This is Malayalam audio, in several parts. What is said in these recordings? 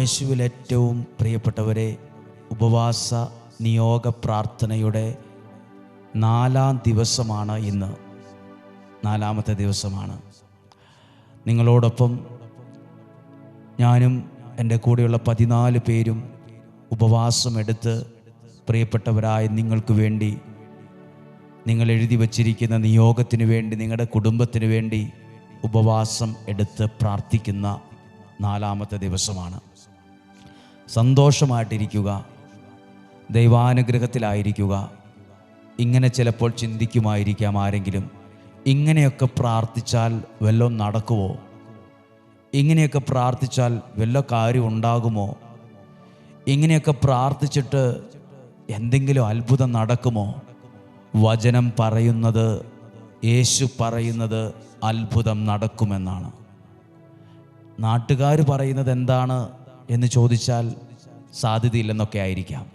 യേശുവിൽ ഏറ്റവും പ്രിയപ്പെട്ടവരെ ഉപവാസ നിയോഗ പ്രാർത്ഥനയുടെ നാലാം ദിവസമാണ് ഇന്ന്. നാലാമത്തെ ദിവസമാണ്. നിങ്ങളോടൊപ്പം ഞാനും എന്റെ കൂടെയുള്ള പതിനാല് പേരും ഉപവാസമെടുത്ത് പ്രിയപ്പെട്ടവരായ നിങ്ങൾക്ക് വേണ്ടി നിങ്ങൾ എഴുതി വച്ചിരിക്കുന്ന നിയോഗത്തിന് വേണ്ടി നിങ്ങളുടെ കുടുംബത്തിന് വേണ്ടി ഉപവാസം എടുത്ത് പ്രാർത്ഥിക്കുന്ന നാലാമത്തെ ദിവസമാണ്. സന്തോഷമായിട്ടിരിക്കുക. ദൈവാനുഗ്രഹത്തിലായിരിക്കുക. ഇങ്ങനെ ചിലപ്പോൾ ചിന്തിക്കുമായിരിക്കാം ആരെങ്കിലും. ഇങ്ങനെയൊക്കെ പ്രാർത്ഥിച്ചാൽ വല്ലതും നടക്കുമോ ഇങ്ങനെയൊക്കെ പ്രാർത്ഥിച്ചാൽ വല്ല കാര്യം ഉണ്ടാകുമോ? ഇങ്ങനെയൊക്കെ പ്രാർത്ഥിച്ചിട്ട് എന്തെങ്കിലും അത്ഭുതം നടക്കുമോ? വചനം പറയുന്നത് യേശു പറയുന്നത് അത്ഭുതം നടക്കുമെന്നാണ്. നാട്ടുകാർ പറയുന്നത് എന്താണ്? എന്ന് ചോദിച്ചാൽ സാധ്യതയില്ലെന്നൊക്കെ ആയിരിക്കാം.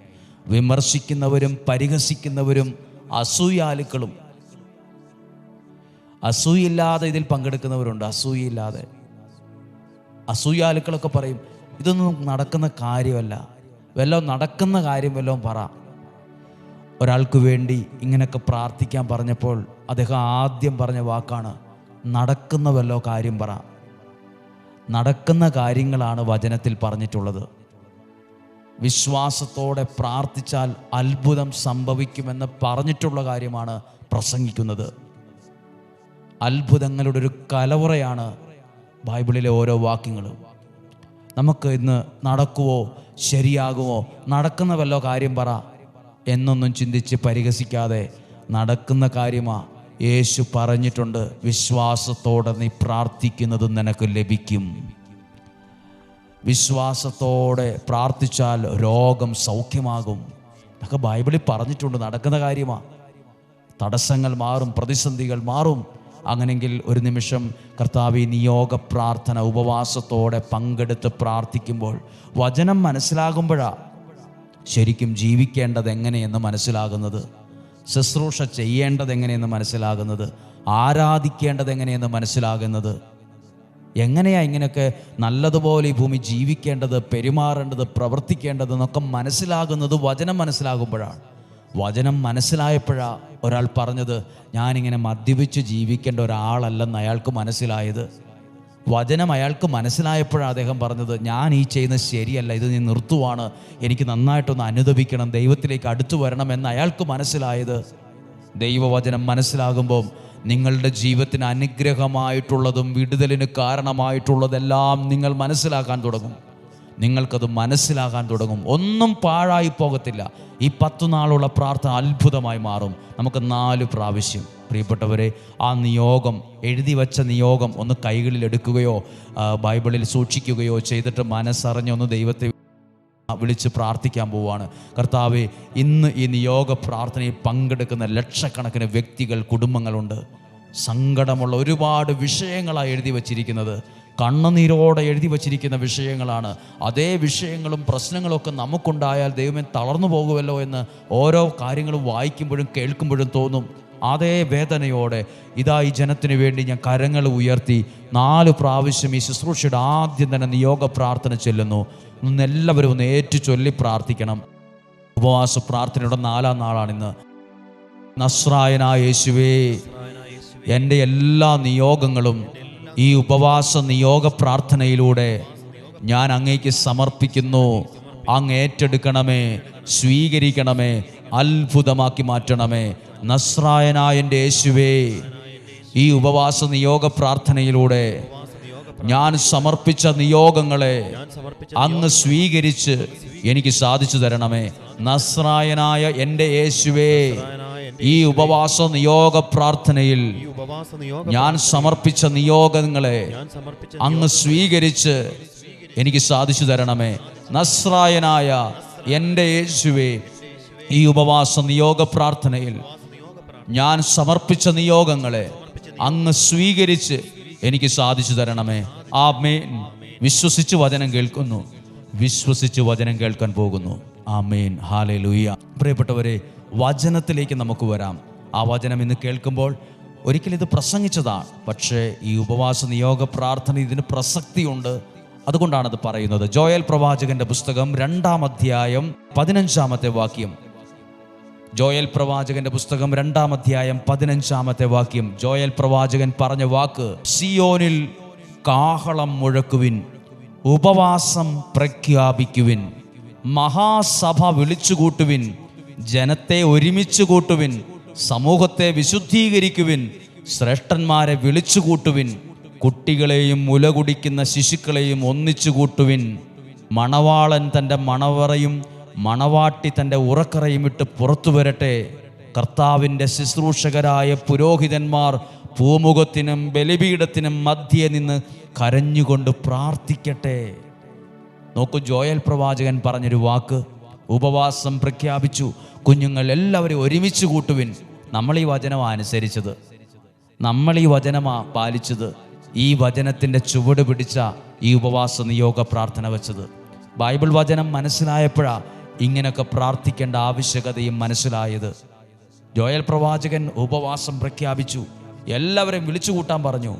വിമർശിക്കുന്നവരും പരിഹസിക്കുന്നവരും അസൂയാലുക്കളും. അസൂയില്ലാതെ ഇതിൽ പങ്കെടുക്കുന്നവരുണ്ട്. അസൂയില്ലാതെ അസൂയാലുക്കളൊക്കെ പറയും ഇതൊന്നും നടക്കുന്ന കാര്യമല്ല. വല്ലതും നടക്കുന്ന കാര്യം വല്ലതും പറ. ഒരാൾക്ക് വേണ്ടി ഇങ്ങനെയൊക്കെ പ്രാർത്ഥിക്കാൻ പറഞ്ഞപ്പോൾ അദ്ദേഹം ആദ്യം പറഞ്ഞ വാക്കാണ് നടക്കുന്ന വല്ലോ കാര്യം പറ. നടക്കുന്ന കാര്യങ്ങളാണ് വചനത്തിൽ പറഞ്ഞിട്ടുള്ളത്. വിശ്വാസത്തോടെ പ്രാർത്ഥിച്ചാൽ അത്ഭുതം സംഭവിക്കുമെന്ന് പറഞ്ഞിട്ടുള്ള കാര്യമാണ് പ്രസംഗിക്കുന്നത്. അത്ഭുതങ്ങളുടെ ഒരു കലവറയാണ് ബൈബിളിലെ ഓരോ വാക്യങ്ങളും. നമുക്ക് ഇന്ന് നടക്കുവോ ശരിയാകുമോ നടക്കുന്ന വല്ലോ കാര്യം പറ എന്നൊന്നും ചിന്തിച്ച് പരിഹസിക്കാതെ നടക്കുന്ന കാര്യമാ യേശു പറഞ്ഞിട്ടുണ്ട് വിശ്വാസത്തോടെ നീ പ്രാർത്ഥിക്കുന്നത് നിനക്ക് ലഭിക്കും. വിശ്വാസത്തോടെ പ്രാർത്ഥിച്ചാൽ രോഗം സൗഖ്യമാകും. ഇതൊക്കെ ബൈബിളിൽ പറഞ്ഞിട്ടുണ്ട് നടക്കുന്ന കാര്യമാണ് തടസ്സങ്ങൾ മാറും പ്രതിസന്ധികൾ മാറും. അങ്ങനെങ്കിൽ ഒരു നിമിഷം കർത്താവ് നിയോഗ പ്രാർത്ഥന ഉപവാസത്തോടെ പങ്കെടുത്ത് പ്രാർത്ഥിക്കുമ്പോൾ വചനം മനസ്സിലാകുമ്പോഴാണ് ശരിക്കും ജീവിക്കേണ്ടത് എങ്ങനെയെന്ന് മനസ്സിലാകുന്നത്. ശുശ്രൂഷ ചെയ്യേണ്ടത് എങ്ങനെയെന്ന് മനസ്സിലാകുന്നത്? ആരാധിക്കേണ്ടത് എങ്ങനെയെന്ന് മനസ്സിലാകുന്നത്? എങ്ങനെയാ ഇങ്ങനെയൊക്കെ നല്ലതുപോലെ ഈ ഭൂമി ജീവിക്കേണ്ടത് പെരുമാറേണ്ടത് പ്രവർത്തിക്കേണ്ടത് എന്നൊക്കെ മനസ്സിലാകുന്നത് വചനം മനസ്സിലാകുമ്പോഴാണ്. വചനം മനസ്സിലായപ്പോഴാണ് ഒരാൾ പറഞ്ഞത് ഞാനിങ്ങനെ മദ്യപിച്ച് ജീവിക്കേണ്ട ഒരാളല്ലെന്ന് അയാൾക്ക് മനസ്സിലായത്. വചനം അയാൾക്ക് മനസ്സിലായപ്പോഴാണ് അദ്ദേഹം പറഞ്ഞത് ഞാൻ ഈ ചെയ്യുന്നത് ശരിയല്ല ഇത് നീ നിർത്തുവാണ് എനിക്ക് നന്നായിട്ടൊന്ന് അനുദപിക്കണം ദൈവത്തിലേക്ക് അടുത്തു വരണം എന്ന് അയാൾക്ക് മനസ്സിലായത്. ദൈവവചനം മനസ്സിലാകുമ്പോൾ നിങ്ങളുടെ ജീവിതത്തിന് അനുഗ്രഹമായിട്ടുള്ളതും വിടുതലിന് കാരണമായിട്ടുള്ളതെല്ലാം നിങ്ങൾ മനസ്സിലാക്കാൻ തുടങ്ങും. നിങ്ങൾക്കത് മനസ്സിലാകാൻ തുടങ്ങും. ഒന്നും പാഴായി പോകത്തില്ല. ഈ പത്തു നാളുള്ള പ്രാർത്ഥന അത്ഭുതമായി മാറും. നമുക്ക് നാല് പ്രാവശ്യം. പ്രിയപ്പെട്ടവരെ ആ നിയോഗം എഴുതി വച്ച നിയോഗം ഒന്ന് കൈകളിൽ എടുക്കുകയോ ബൈബിളിൽ സൂക്ഷിക്കുകയോ ചെയ്തിട്ട് മനസ്സറിഞ്ഞൊന്ന് ദൈവത്തെ വിളിച്ച് പ്രാർത്ഥിക്കാൻ പോവുകയാണ്. കർത്താവെ ഇന്ന് ഈ നിയോഗ പ്രാർത്ഥനയിൽ പങ്കെടുക്കുന്ന ലക്ഷക്കണക്കിന് വ്യക്തികൾ കുടുംബങ്ങളുണ്ട്. സങ്കടമുള്ള ഒരുപാട് വിഷയങ്ങളാണ് എഴുതി വച്ചിരിക്കുന്നത്. കണ്ണുനീരോടെ എഴുതി വച്ചിരിക്കുന്ന വിഷയങ്ങളാണ്. അതേ വിഷയങ്ങളും പ്രശ്നങ്ങളൊക്കെ നമുക്കുണ്ടായാൽ ദൈവമേ തളർന്നു പോകുമല്ലോ എന്ന് ഓരോ കാര്യങ്ങളും വായിക്കുമ്പോഴും കേൾക്കുമ്പോഴും തോന്നും. അതേ വേദനയോടെ ഇതാ ഈ ജനത്തിന് വേണ്ടി ഞാൻ കരങ്ങൾ ഉയർത്തി നാല് പ്രാവശ്യം ഈ ശുശ്രൂഷയുടെ ആദ്യം തന്നെ നിയോഗ പ്രാർത്ഥന ചെല്ലുന്നു. എല്ലാവരും ഒന്ന് ഏറ്റു ചൊല്ലി പ്രാർത്ഥിക്കണം. ഉപവാസ പ്രാർത്ഥനയുടെ നാലാം നാളാണിന്ന്. നസ്രായനായ യേശുവേ എന്റെ എല്ലാ നിയോഗങ്ങളും ഈ ഉപവാസ നിയോഗ പ്രാർത്ഥനയിലൂടെ ഞാൻ അങ്ങേക്ക് സമർപ്പിക്കുന്നു. അങ്ങ് ഏറ്റെടുക്കണമേ സ്വീകരിക്കണമേ അത്ഭുതമാക്കി മാറ്റണമേ. നസ്രായനായന്റെ യേശുവേ ഈ ഉപവാസ നിയോഗ പ്രാർത്ഥനയിലൂടെ ഞാൻ സമർപ്പിച്ച നിയോഗങ്ങളെ അങ്ങ് സ്വീകരിച്ച് എനിക്ക് സാധിച്ചു തരണമേ. നസ്രായനായ എന്റെ യേശുവേ ഈ ഉപവാസ നിയോഗ പ്രാർത്ഥനയിൽ ഞാൻ സമർപ്പിച്ച നിയോഗങ്ങളെ അങ്ങ് സ്വീകരിച്ച് എനിക്ക് സാധിച്ചു തരണമേ. നസ്രായനായ എന്റെ യേശുവേ ഈ ഉപവാസ നിയോഗ പ്രാർത്ഥനയിൽ ഞാൻ സമർപ്പിച്ച നിയോഗങ്ങളെ അങ്ങ് സ്വീകരിച്ച് എനിക്ക് സാധിച്ചു തരണമേ. ആ മേൻ വിശ്വസിച്ച് വചനം കേൾക്കുന്നു. വിശ്വസിച്ച് വചനം കേൾക്കാൻ പോകുന്നു. ആ മേൻ ഹാലേ ലൂയ പ്രിയപ്പെട്ടവരെ വചനത്തിലേക്ക് നമുക്ക് വരാം. ആ വചനം ഇന്ന് കേൾക്കുമ്പോൾ ഒരിക്കലും ഇത് പ്രസംഗിച്ചതാണ്. പക്ഷേ ഈ ഉപവാസ നിയോഗ പ്രാർത്ഥന ഇതിന് പ്രസക്തിയുണ്ട്. അതുകൊണ്ടാണ് അത് പറയുന്നത്. ജോയൽ പ്രവാചകന്റെ പുസ്തകം രണ്ടാം അധ്യായം പതിനഞ്ചാമത്തെ വാക്യം. ജോയൽ പ്രവാചകന്റെ പുസ്തകം രണ്ടാം അധ്യായം പതിനഞ്ചാമത്തെ വാക്യം. ജോയൽ പ്രവാചകൻ പറഞ്ഞ വാക്ക് സിയോനിൽ കാഹളം മുഴക്കുവിൻ ഉപവാസം പ്രഖ്യാപിക്കുവിൻ മഹാസഭ വിളിച്ചുകൂട്ടുവിൻ ജനത്തെ ഒരുമിച്ച് കൂട്ടുവിൻ സമൂഹത്തെ വിശുദ്ധീകരിക്കുവിൻ ശ്രേഷ്ഠന്മാരെ വിളിച്ചു കൂട്ടുവിൻ കുട്ടികളെയും മുല കുടിക്കുന്ന ശിശുക്കളെയും ഒന്നിച്ചു കൂട്ടുവിൻ. മണവാളൻ തന്റെ മണവറയും മണവാട്ടി തന്റെ ഉറക്കറയും ഇട്ട് പുറത്തു വരട്ടെ. കർത്താവിന്റെ ശുശ്രൂഷകരായ പുരോഹിതന്മാർ പൂമുഖത്തിനും ബലിപീഠത്തിനും മധ്യേ നിന്ന് കരഞ്ഞുകൊണ്ട് പ്രാർത്ഥിക്കട്ടെ. നോക്കൂ ജോയൽ പ്രവാചകൻ പറഞ്ഞൊരു വാക്ക് ഉപവാസം പ്രഖ്യാപിച്ചു. കുഞ്ഞുങ്ങൾ എല്ലാവരും ഒരുമിച്ച് കൂട്ടുവിൻ. നമ്മൾ ഈ വചനം അനുസരിച്ചത്. നമ്മൾ ഈ വചനമാ പാലിച്ചത്. ഈ വചനത്തിന്റെ ചുവട് പിടിച്ച ഈ ഉപവാസ നിയോഗ പ്രാർത്ഥന വെച്ചത്. ബൈബിൾ വചനം മനസ്സിലായപ്പോഴാ ഇങ്ങനെയൊക്കെ പ്രാർത്ഥിക്കേണ്ട ആവശ്യകതയും മനസ്സിലായത്. ജോയൽ പ്രവാചകൻ ഉപവാസം പ്രഖ്യാപിച്ചു. എല്ലാവരെയും വിളിച്ചു കൂട്ടാൻ പറഞ്ഞു.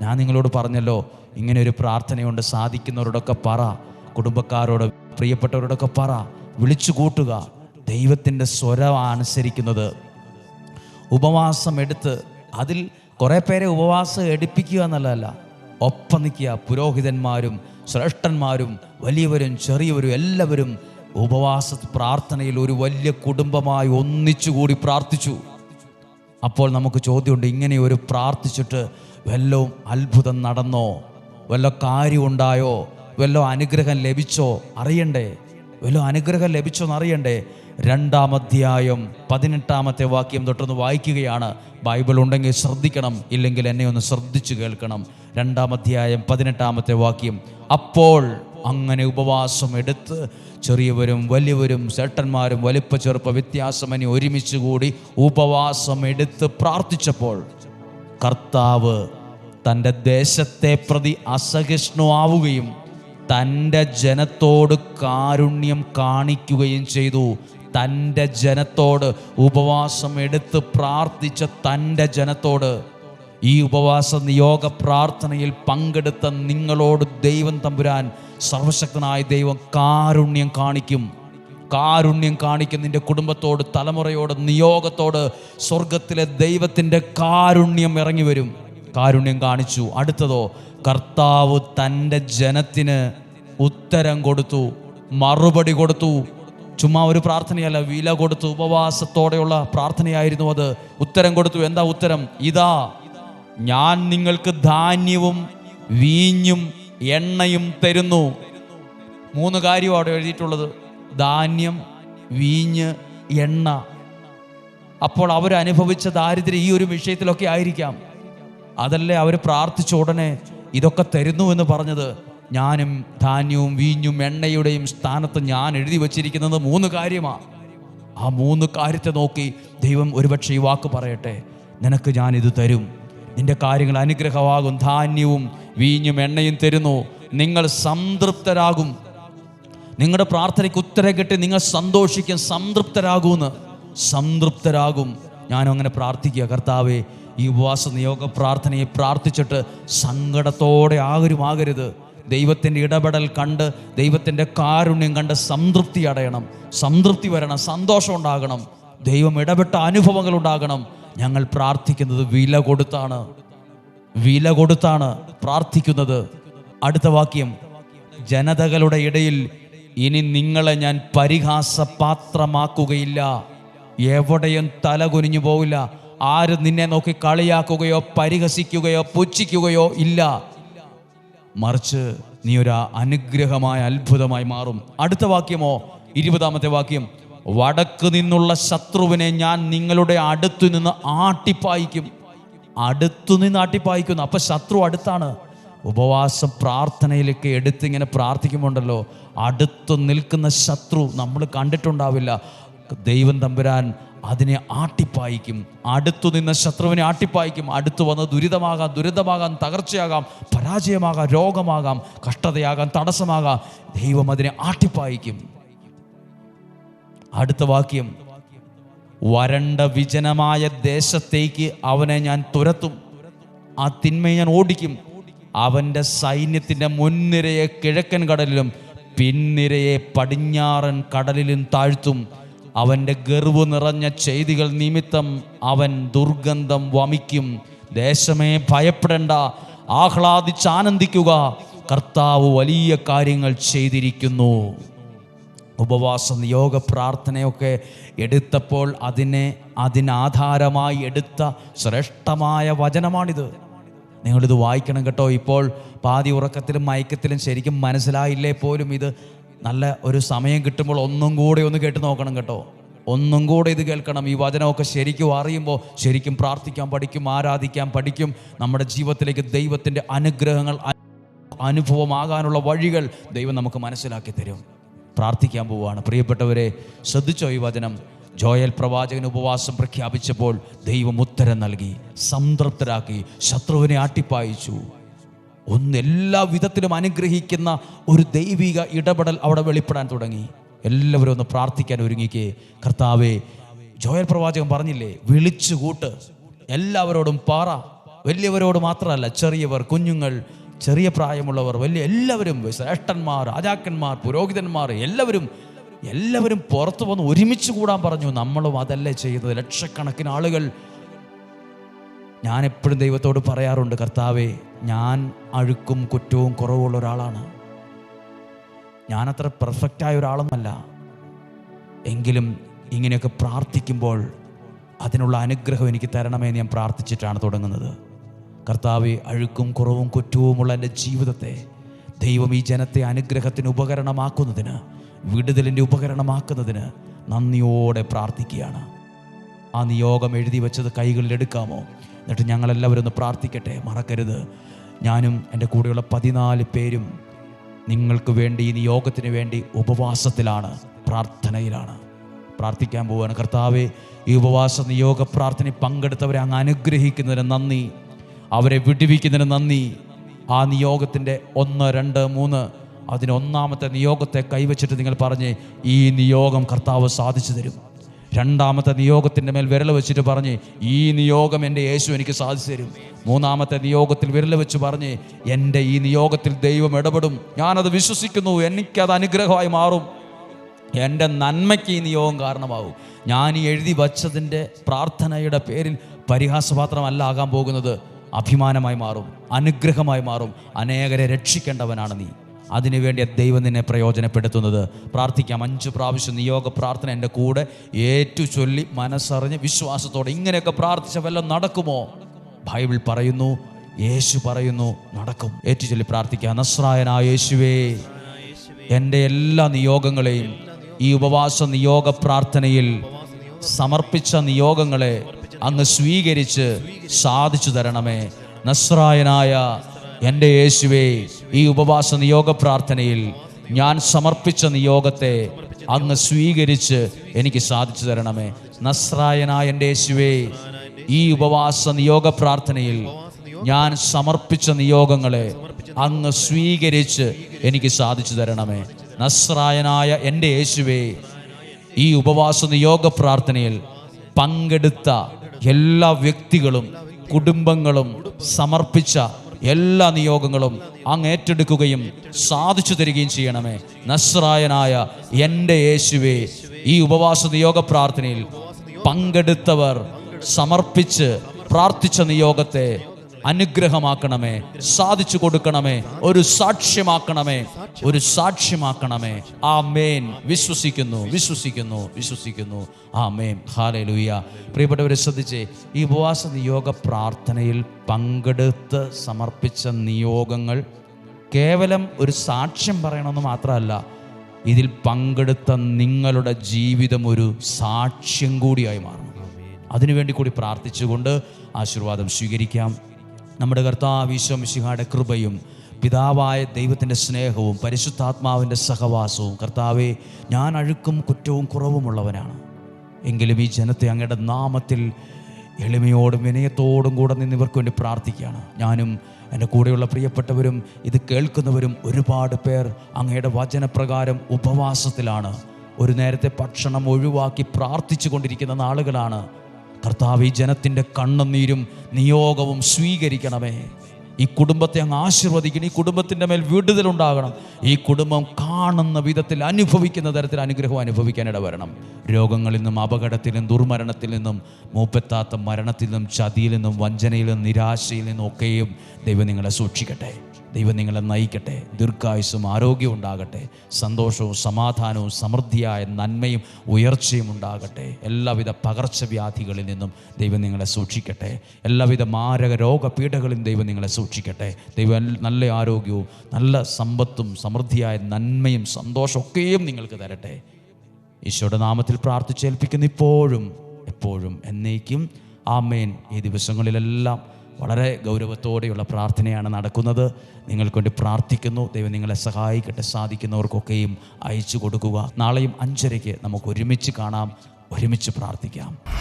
ഞാൻ നിങ്ങളോട് പറഞ്ഞല്ലോ ഇങ്ങനെ ഒരു പ്രാർത്ഥനയുണ്ട് സാധിക്കുന്നവരോടൊക്കെ പറ. കുടുംബക്കാരോട് പ്രിയപ്പെട്ടവരോടൊക്കെ പറ. വിളിച്ചു കൂട്ടുക ദൈവത്തിന്റെ സ്വരം അനുസരിക്കുന്നത്. ഉപവാസം എടുത്ത് അതിൽ കുറേ പേരെ ഉപവാസം എടുപ്പിക്കുക എന്നുള്ളതല്ല. ഒപ്പം നിൽക്കുക. പുരോഹിതന്മാരും ശ്രേഷ്ഠന്മാരും വലിയവരും ചെറിയവരും എല്ലാവരും ഉപവാസ പ്രാർത്ഥനയിൽ ഒരു വലിയ കുടുംബമായി ഒന്നിച്ചുകൂടി പ്രാർത്ഥിച്ചു. അപ്പോൾ നമുക്ക് ചോദ്യമുണ്ട് ഇങ്ങനെ ഒരു പ്രാർത്ഥിച്ചിട്ട് വല്ലതും അത്ഭുതം നടന്നോ? വല്ല കാര്യമുണ്ടായോ? വല്ല അനുഗ്രഹം ലഭിച്ചോ? അറിയണ്ടേ? വല്ല അനുഗ്രഹം ലഭിച്ചോ എന്നറിയണ്ടേ രണ്ടാം അധ്യായം പതിനെട്ടാമത്തെ വാക്യം തൊട്ടൊന്ന് വായിക്കുകയാണ്. ബൈബിൾ ഉണ്ടെങ്കിൽ ശ്രദ്ധിക്കണം ഇല്ലെങ്കിൽ എന്നെ ഒന്ന് ശ്രദ്ധിച്ചു കേൾക്കണം. രണ്ടാം അധ്യായം പതിനെട്ടാമത്തെ വാക്യം അപ്പോൾ അങ്ങനെ ഉപവാസം എടുത്ത് ചെറിയവരും വലിയവരും ചേട്ടന്മാരും വലിപ്പ ചെറുപ്പ വ്യത്യാസമനി ഒരുമിച്ച് കൂടി ഉപവാസം എടുത്ത് പ്രാർത്ഥിച്ചപ്പോൾ കർത്താവ് തന്റെ ദേശത്തെ പ്രതി അസഹിഷ്ണുവാവുകയും തന്റെ ജനത്തോട് കാരുണ്യം കാണിക്കുകയും ചെയ്തു. തന്റെ ജനത്തോട് ഉപവാസം എടുത്ത് പ്രാർത്ഥിച്ച തന്റെ ജനത്തോട് ഈ ഉപവാസ നിയോഗ പ്രാർത്ഥനയിൽ പങ്കെടുത്ത നിങ്ങളോട് ദൈവം തമ്പുരാൻ സർവശക്തനായ ദൈവം കാരുണ്യം കാണിക്കും. കാരുണ്യം കാണിക്കും നിന്റെ കുടുംബത്തോട് തലമുറയോട് നിയോഗത്തോട് സ്വർഗത്തിലെ ദൈവത്തിന്റെ കാരുണ്യം ഇറങ്ങി വരും. കാരുണ്യം കാണിച്ചു. അടുത്തതോ കർത്താവ് തന്റെ ജനത്തിന് ഉത്തരം കൊടുത്തു മറുപടി കൊടുത്തു. ചുമ്മാ ഒരു പ്രാർത്ഥനയല്ല വില കൊടുത്തു ഉപവാസത്തോടെയുള്ള പ്രാർത്ഥനയായിരുന്നു അത്. ഉത്തരം കൊടുത്തു. എന്താ ഉത്തരം? ഇതാ ഞാൻ നിങ്ങൾക്ക് ധാന്യവും വീഞ്ഞും എണ്ണയും തരുന്നു. മൂന്ന് കാര്യം അവിടെ എഴുതിയിട്ടുള്ളത്. ധാന്യം വീഞ്ഞ് എണ്ണ. അപ്പോൾ അവരനുഭവിച്ച ദാരിദ്ര്യം ഈ ഒരു വിഷയത്തിലൊക്കെ ആയിരിക്കാം. അതല്ലേ അവർ പ്രാർത്ഥിച്ച ഉടനെ ഇതൊക്കെ തരുന്നു എന്ന് പറഞ്ഞത്? ഞാനും ധാന്യവും വീഞ്ഞും എണ്ണയുടെയും സ്ഥാനത്ത് ഞാൻ എഴുതി വച്ചിരിക്കുന്നത് മൂന്ന് കാര്യമാണ് ആ മൂന്ന് കാര്യത്തെ നോക്കി ദൈവം ഒരുപക്ഷെ ഈ വാക്ക് പറയട്ടെ. നിനക്ക് ഞാൻ ഇത് തരും. നിന്റെ കാര്യങ്ങൾ അനുഗ്രഹമാകും. ധാന്യവും വീഞ്ഞും എണ്ണയും തരുന്നു. നിങ്ങൾ സംതൃപ്തരാകും. നിങ്ങളുടെ പ്രാർത്ഥനയ്ക്ക് ഉത്തരം കിട്ടി നിങ്ങൾ സന്തോഷിക്കും. സംതൃപ്തരാകുമെന്ന് സംതൃപ്തരാകും. ഞാനും അങ്ങനെ പ്രാർത്ഥിക്കുക. കർത്താവേ ഈ ഉപവാസ നിയോഗ പ്രാർത്ഥനയെ പ്രാർത്ഥിച്ചിട്ട് സങ്കടത്തോടെ ആകരും ആകരുത് ദൈവത്തിന്റെ ഇടപെടൽ കണ്ട് ദൈവത്തിന്റെ കാരുണ്യം കണ്ട് സംതൃപ്തി അടയണം. സംതൃപ്തി വരണം സന്തോഷം ഉണ്ടാകണം. ദൈവം ഇടപെട്ട അനുഭവങ്ങൾ ഉണ്ടാകണം. ഞങ്ങൾ പ്രാർത്ഥിക്കുന്നത് വില കൊടുത്താണ്. വില കൊടുത്താണ് പ്രാർത്ഥിക്കുന്നത്. അടുത്ത വാക്യം. ജനതകളുടെ ഇടയിൽ ഇനി നിങ്ങളെ ഞാൻ പരിഹാസ പാത്രമാക്കുകയില്ല എവിടെയും തല കുനിഞ്ഞു പോവില്ല. ആരും നിന്നെ നോക്കി കളിയാക്കുകയോ പരിഹസിക്കുകയോ പുച്ഛിക്കുകയോ ഇല്ല. മറിച്ച് നീ ഒരു അനുഗ്രഹമായ അത്ഭുതമായി മാറും. അടുത്ത വാക്യമോ ഇരുപതാമത്തെ വാക്യം. വടക്ക് നിന്നുള്ള ശത്രുവിനെ ഞാൻ നിങ്ങളുടെ അടുത്തു നിന്ന് ആട്ടിപ്പായിക്കും. അടുത്തു നിന്ന് ആട്ടിപ്പായിക്കുന്നു. അപ്പൊ ശത്രു അടുത്താണ്. ഉപവാസം പ്രാർത്ഥനയിലൊക്കെ എടുത്ത് ഇങ്ങനെ പ്രാർത്ഥിക്കുമ്പോണ്ടല്ലോ അടുത്ത് നിൽക്കുന്ന ശത്രു നമ്മൾ കണ്ടിട്ടുണ്ടാവില്ല. ദൈവം തമ്പുരാൻ അതിനെ ആട്ടിപ്പായിക്കും. അടുത്തു നിന്ന ശത്രുവിനെ ആട്ടിപ്പായിക്കും. അടുത്തു വന്ന് ദുരിതമാകാം ദുരിതമാകാം തകർച്ചയാകാം പരാജയമാകാം രോഗമാകാം കഷ്ടതയാകാം തടസ്സമാകാം. ദൈവം അതിനെ ആട്ടിപ്പായിക്കും. അടുത്ത വാക്യം. വരണ്ട വിജനമായ ദേശത്തേക്ക് അവനെ ഞാൻ തുരത്തും. ആ തിന്മയെ ഞാൻ ഓടിക്കും. അവന്റെ സൈന്യത്തിന്റെ മുൻനിരയെ കിഴക്കൻ കടലിലും പിൻനിരയെ പടിഞ്ഞാറൻ കടലിലും താഴ്ത്തും. അവന്റെ ഗർവ് നിറഞ്ഞ ചെയ്തികൾ നിമിത്തം അവൻ ദുർഗന്ധം വമിക്കും. ദേശമേ ഭയപ്പെടേണ്ട. ആഹ്ലാദിച്ചാനന്ദിക്കുക. കർത്താവ് വലിയ കാര്യങ്ങൾ ചെയ്തിരിക്കുന്നു. ഉപവാസ നിയോഗ പ്രാർത്ഥനയൊക്കെ എടുത്തപ്പോൾ അതിനെ അതിനാധാരമായി എടുത്ത ശ്രേഷ്ഠമായ വചനമാണിത്. നിങ്ങളിത് വായിക്കണം കേട്ടോ. ഇപ്പോൾ പാതി ഉറക്കത്തിലും മയക്കത്തിലും ശരിക്കും മനസ്സിലായില്ലേ പോലും ഇത് നല്ല ഒരു സമയം കിട്ടുമ്പോൾ ഒന്നും കൂടെ ഒന്ന് കേട്ട് നോക്കണം കേട്ടോ. ഒന്നും കൂടെ ഇത് കേൾക്കണം. ഈ വചനമൊക്കെ ശരിക്കും അറിയുമ്പോൾ ശരിക്കും പ്രാർത്ഥിക്കാൻ പഠിക്കും ആരാധിക്കാൻ പഠിക്കും. നമ്മുടെ ജീവിതത്തിലേക്ക് ദൈവത്തിന്റെ അനുഗ്രഹങ്ങൾ അനുഭവമാകാനുള്ള വഴികൾ ദൈവം നമുക്ക് മനസ്സിലാക്കി തരും. പ്രാർത്ഥിക്കാൻ പോവുകയാണ്. പ്രിയപ്പെട്ടവരെ ശ്രദ്ധിച്ചോ ഈ വചനം? ജോയൽ പ്രവാചകൻ ഉപവാസം പ്രഖ്യാപിച്ചപ്പോൾ ദൈവം ഉത്തരം നൽകി സംതൃപ്തരാക്കി ശത്രുവിനെ ആട്ടിപ്പായിച്ചു ഒന്ന് എല്ലാ വിധത്തിലും അനുഗ്രഹിക്കുന്ന ഒരു ദൈവിക ഇടപെടൽ അവിടെ വെളിപ്പെടാൻ തുടങ്ങി. എല്ലാവരും ഒന്ന് പ്രാർത്ഥിക്കാൻ ഒരുങ്ങിക്കേ. കർത്താവേ ജോയൽ പ്രവാചകൻ പറഞ്ഞില്ലേ വിളിച്ചു കൂട്ട്. എല്ലാവരോടും പാറ. വലിയവരോട് മാത്രമല്ല ചെറിയവർ കുഞ്ഞുങ്ങൾ ചെറിയ പ്രായമുള്ളവർ വലിയ എല്ലാവരും ശ്രേഷ്ഠന്മാർ രാജാക്കന്മാർ പുരോഹിതന്മാർ എല്ലാവരും എല്ലാവരും പുറത്തു വന്ന് ഒരുമിച്ച് കൂടാൻ പറഞ്ഞു. നമ്മളും അതല്ലേ ചെയ്യുന്നത് ലക്ഷക്കണക്കിന് ആളുകൾ. ഞാൻ എപ്പോഴും ദൈവത്തോട് പറയാറുണ്ട് കർത്താവേ ഞാൻ അഴുക്കും കുറ്റവും കുറവുള്ള ഒരാളാണ്. ഞാനത്ര പെർഫെക്റ്റായ ഒരാളൊന്നല്ല എങ്കിലും ഇങ്ങനെയൊക്കെ പ്രാർത്ഥിക്കുമ്പോൾ അതിനുള്ള അനുഗ്രഹം എനിക്ക് തരണമേ ഞാൻ പ്രാർത്ഥിച്ചിട്ടാണ് തുടങ്ങുന്നത്. കർത്താവ് അഴുക്കും കുറവും കുറ്റവുമുള്ള എന്റെ ജീവിതത്തെ ദൈവം ഈ ജനത്തെ അനുഗ്രഹത്തിന് ഉപകരണമാക്കുന്നതിന് വിടുതലിന്റെ ഉപകരണമാക്കുന്നതിന് നന്ദിയോടെ പ്രാർത്ഥിക്കുകയാണ്. ആ നിയോഗം എഴുതി വെച്ചത് കൈകളിൽ എടുക്കാമോ എന്നിട്ട് ഞങ്ങളെല്ലാവരും ഒന്ന് പ്രാർത്ഥിക്കട്ടെ മറക്കരുത്. ഞാനും എന്റെ കൂടെയുള്ള പതിനാല് പേരും നിങ്ങൾക്ക് വേണ്ടി ഈ നിയോഗത്തിന് വേണ്ടി ഉപവാസത്തിലാണ് പ്രാർത്ഥനയിലാണ്. പ്രാർത്ഥിക്കാൻ പോവുകയാണ് കർത്താവെ ഈ ഉപവാസ നിയോഗ പ്രാർത്ഥനയിൽ പങ്കെടുത്തവരെ അങ്ങ് അനുഗ്രഹിക്കുന്നതിന് നന്ദി. അവരെ വിടുവിക്കുന്നതിന് നന്ദി. ആ നിയോഗത്തിന്റെ ഒന്ന് രണ്ട് മൂന്ന് അതിന് ഒന്നാമത്തെ നിയോഗത്തെ കൈവച്ചിട്ട് നിങ്ങൾ പറഞ്ഞ് ഈ നിയോഗം കർത്താവ് സാധിച്ചു തരും. രണ്ടാമത്തെ നിയോഗത്തിന്റെ മേൽ വിരൽ വെച്ചിട്ട് പറഞ്ഞ് ഈ നിയോഗം എന്റെ യേശു എനിക്ക് സാധിച്ചു തരും. മൂന്നാമത്തെ നിയോഗത്തിൽ വിരൽ വെച്ച് പറഞ്ഞ് എന്റെ ഈ നിയോഗത്തിൽ ദൈവം ഇടപെടും. ഞാനത് വിശ്വസിക്കുന്നു. എനിക്കത് അനുഗ്രഹമായി മാറും. എന്റെ നന്മയ്ക്ക് ഈ നിയോഗം കാരണമാകും. ഞാൻ ഈ എഴുതി വച്ചതിന്റെ പ്രാർത്ഥനയുടെ പേരിൽ പരിഹാസപാത്രമല്ല ആകാൻ പോകുന്നത്. അഭിമാനമായി മാറും. അനുഗ്രഹമായി മാറും. അനേകരെ രക്ഷിക്കേണ്ടവനാണ് നീ. അതിനുവേണ്ടി ദൈവം നിന്നെ പ്രയോജനപ്പെടുത്തുന്നത്. പ്രാർത്ഥിക്കാം. അഞ്ച് പ്രാവശ്യം നിയോഗ പ്രാർത്ഥന എന്റെ കൂടെ ഏറ്റു ചൊല്ലി മനസ്സറിഞ്ഞ് വിശ്വാസത്തോടെ ഇങ്ങനെയൊക്കെ പ്രാർത്ഥിച്ച വല്ലതും നടക്കുമോ? ബൈബിൾ പറയുന്നു യേശു പറയുന്നു നടക്കും. ഏറ്റു ചൊല്ലി പ്രാർത്ഥിക്കാം. നസ്രായനാ യേശുവേ എന്റെ എല്ലാ നിയോഗങ്ങളെയും ഈ ഉപവാസ നിയോഗ പ്രാർത്ഥനയിൽ സമർപ്പിച്ച നിയോഗങ്ങളെ അങ്ങ് സ്വീകരിച്ച് സാധിച്ചു തരണമേ. നസ്രായനായ എന്റെ യേശുവേ ഈ ഉപവാസ നിയോഗ പ്രാർത്ഥനയിൽ ഞാൻ സമർപ്പിച്ച നിയോഗത്തെ അങ്ങ് സ്വീകരിച്ച് എനിക്ക് സാധിച്ചു തരണമേ. നസ്രായനായ എന്റെ യേശുവേ ഈ ഉപവാസ നിയോഗ പ്രാർത്ഥനയിൽ ഞാൻ സമർപ്പിച്ച നിയോഗങ്ങളെ അങ്ങ് സ്വീകരിച്ച് എനിക്ക് സാധിച്ചു തരണമേ. നസ്രായനായ എന്റെ യേശുവേ ഈ ഉപവാസ നിയോഗ പ്രാർത്ഥനയിൽ പങ്കെടുത്ത എല്ലാ വ്യക്തികളും കുടുംബങ്ങളും സമർപ്പിച്ച എല്ലാ നിയോഗങ്ങളും അങ്ങ് ഏറ്റെടുക്കുകയും സാധിച്ചു തരികയും ചെയ്യണമേ. നസ്രായനായ എന്റെ യേശുവെ ഈ ഉപവാസ നിയോഗ പ്രാർത്ഥനയിൽ പങ്കെടുത്തവർ സമർപ്പിച്ച് പ്രാർത്ഥിച്ച നിയോഗത്തെ അനുഗ്രഹമാക്കണമേ സാധിച്ചു കൊടുക്കണമേ ഒരു സാക്ഷ്യമാക്കണമേ. ഒരു സാക്ഷ്യമാക്കണമേ. ആ മേൻ വിശ്വസിക്കുന്നു വിശ്വസിക്കുന്നു വിശ്വസിക്കുന്നു. ആ മേൻ ഹാലേ ലൂയ പ്രിയപ്പെട്ടവരെ ശ്രദ്ധിച്ചേ ഈ ഉപവാസ നിയോഗ പ്രാർത്ഥനയിൽ പങ്കെടുത്ത് സമർപ്പിച്ച നിയോഗങ്ങൾ കേവലം ഒരു സാക്ഷ്യം പറയണമെന്ന് മാത്രമല്ല ഇതിൽ പങ്കെടുത്ത നിങ്ങളുടെ ജീവിതം ഒരു സാക്ഷ്യം കൂടിയായി മാറണം അതിനുവേണ്ടി കൂടി പ്രാർത്ഥിച്ചുകൊണ്ട് ആശീർവാദം സ്വീകരിക്കാം. നമ്മുടെ കർത്താവ് ശിഹാടെ കൃപയും പിതാവായ ദൈവത്തിന്റെ സ്നേഹവും പരിശുദ്ധാത്മാവിന്റെ സഹവാസവും കർത്താവെ ഞാൻ അഴുക്കും കുറ്റവും കുറവുമുള്ളവനാണ്. എങ്കിലും ഈ ജനത്തെ അങ്ങയുടെ നാമത്തിൽ എളിമയോടും വിനയത്തോടും കൂടെ നിന്ന് ഇവർക്ക് വേണ്ടി പ്രാർത്ഥിക്കുകയാണ്. ഞാനും എന്റെ കൂടെയുള്ള പ്രിയപ്പെട്ടവരും ഇത് കേൾക്കുന്നവരും ഒരുപാട് പേർ അങ്ങയുടെ വചനപ്രകാരം ഉപവാസത്തിലാണ്. ഒരു നേരത്തെ ഭക്ഷണം ഒഴിവാക്കി പ്രാർത്ഥിച്ചു കൊണ്ടിരിക്കുന്ന നാളുകളാണ്. കർത്താവ് ഈ ജനത്തിന്റെ കണ്ണുനീരും നിയോഗവും സ്വീകരിക്കണമേ. ഈ കുടുംബത്തെ അങ്ങ് ആശീർവദിക്കണം. ഈ കുടുംബത്തിന്റെ മേൽ വിടുതലുണ്ടാകണം ഈ കുടുംബം കാണുന്ന വിധത്തിൽ അനുഭവിക്കുന്ന തരത്തിൽ അനുഗ്രഹം അനുഭവിക്കാൻ ഇടവരണം. രോഗങ്ങളിൽ നിന്നും അപകടത്തിൽ നിന്നും ദുർമരണത്തിൽ നിന്നും മൂപ്പെത്താത്ത മരണത്തിൽ നിന്നും ചതിയിൽ നിന്നും വഞ്ചനയിൽ നിന്നും നിരാശയിൽ നിന്നും ഒക്കെയും ദൈവം നിങ്ങളെ സൂക്ഷിക്കട്ടെ. ദൈവം നിങ്ങളെ നയിക്കട്ടെ. ദീർഘായുസ്സും ആരോഗ്യവും ഉണ്ടാകട്ടെ. സന്തോഷവും സമാധാനവും സമൃദ്ധിയായ നന്മയും ഉയർച്ചയും ഉണ്ടാകട്ടെ. എല്ലാവിധ പകർച്ചവ്യാധികളിൽ നിന്നും ദൈവം നിങ്ങളെ സൂക്ഷിക്കട്ടെ. എല്ലാവിധ മാരക രോഗപീഠകളിലും ദൈവം നിങ്ങളെ സൂക്ഷിക്കട്ടെ. ദൈവം നല്ല ആരോഗ്യവും നല്ല സമ്പത്തും സമൃദ്ധിയായ നന്മയും സന്തോഷമൊക്കെയും നിങ്ങൾക്ക് തരട്ടെ. ഈശോയുടെ നാമത്തിൽ പ്രാർത്ഥിച്ചേൽപ്പിക്കുന്ന ഇപ്പോഴും എപ്പോഴും എന്നേക്കും. ആമേൻ. ഈ ദിവസങ്ങളിലെല്ലാം വളരെ ഗൗരവത്തോടെയുള്ള പ്രാർത്ഥനയാണ് നടക്കുന്നത്. നിങ്ങൾക്ക് വേണ്ടി പ്രാർത്ഥിക്കുന്നു. ദൈവം നിങ്ങളെ സഹായിക്കട്ടെ. സാധിക്കുന്നവർക്കൊക്കെയും അയച്ചു കൊടുക്കുക. നാളെയും അഞ്ചരയ്ക്ക് നമുക്ക് ഒരുമിച്ച് കാണാം. ഒരുമിച്ച് പ്രാർത്ഥിക്കാം.